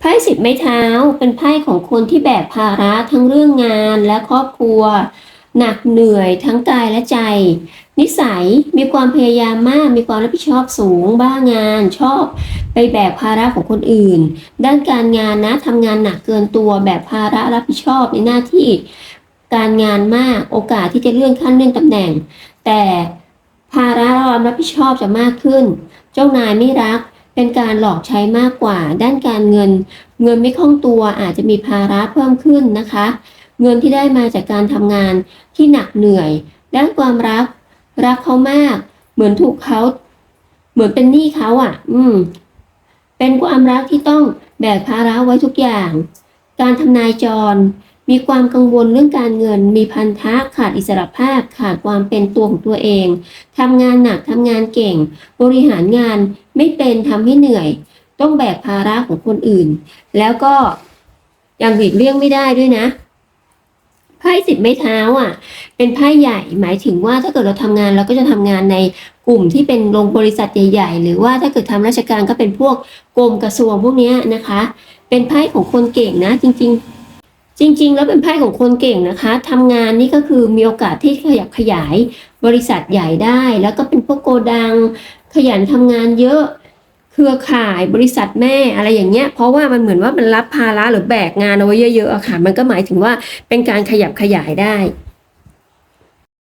ไพ่สิบไม้เท้าเป็นไพ่ของคนที่แบกภาระทั้งเรื่องงานและครอบครัว หนักเหนื่อยทั้งกายและใจ นิสัยมีความพยายามมาก มีความรับผิดชอบสูง บ้างานชอบ ไปแบกภาระของคนอื่น ด้านการงานนะทำงานหนักเกินตัวแบกภาระรับผิดชอบในหน้าที่ การงานมากโอกาสที่จะเลื่อนขั้นเลื่อนตำแหน่ง แต่ภาระความรับผิดชอบจะมากขึ้น เจ้านายไม่รัก เป็นการหลอกใช้มากกว่า ด้านการเงิน เงินไม่คล่องตัวอาจจะมีภาระเพิ่มขึ้นนะคะ เงินที่ได้มาจากการทำงานที่หนักเหนื่อย ด้านความรัก รักเขามาก เหมือนถูกเขา เหมือนเป็นหนี้เขาอะ อืม เป็นความรักที่ต้องแบกภาระไว้ทุกอย่าง การทำนายจร มีความกังวลเรื่องการเงิน มีพันธะขาดอิสรภาพ ขาดความเป็นตัวของตัวเอง ทำงานหนักทำงานเก่ง บริหารงานไม่เป็นทำให้เหนื่อย ต้องแบกภาระของคนอื่น แล้วก็ยังหลีกเลี่ยงไม่ได้ด้วยนะไพ่สิบไม้เท้าอะ เป็นไพ่ใหญ่หมายถึงว่าถ้าเกิดเราทำงานเราก็จะทำงานในกลุ่มที่เป็นโรงบริษัทใหญ่ ๆ หรือว่าถ้าเกิดทำราชการก็เป็นพวกกรมกระทรวงพวกเนี้ยนะคะ เป็นไพ่ของคนเก่งนะ จริง ๆ จริง ๆ แล้วเป็นไพ่ของคนเก่งนะคะทำงานนี่ก็คือมีโอกาสที่ขยับขยายบริษัทใหญ่ได้ แล้วก็เป็นพวกโกดัง ขยันทำงานเยอะเครือข่ายบริษัทแม่อะไรอย่างเงี้ย เพราะว่ามันเหมือนว่ามันรับภาระหรือแบกงานเอาไว้เยอะๆอะค่ะ มันก็หมายถึงว่าเป็นการขยับขยายได้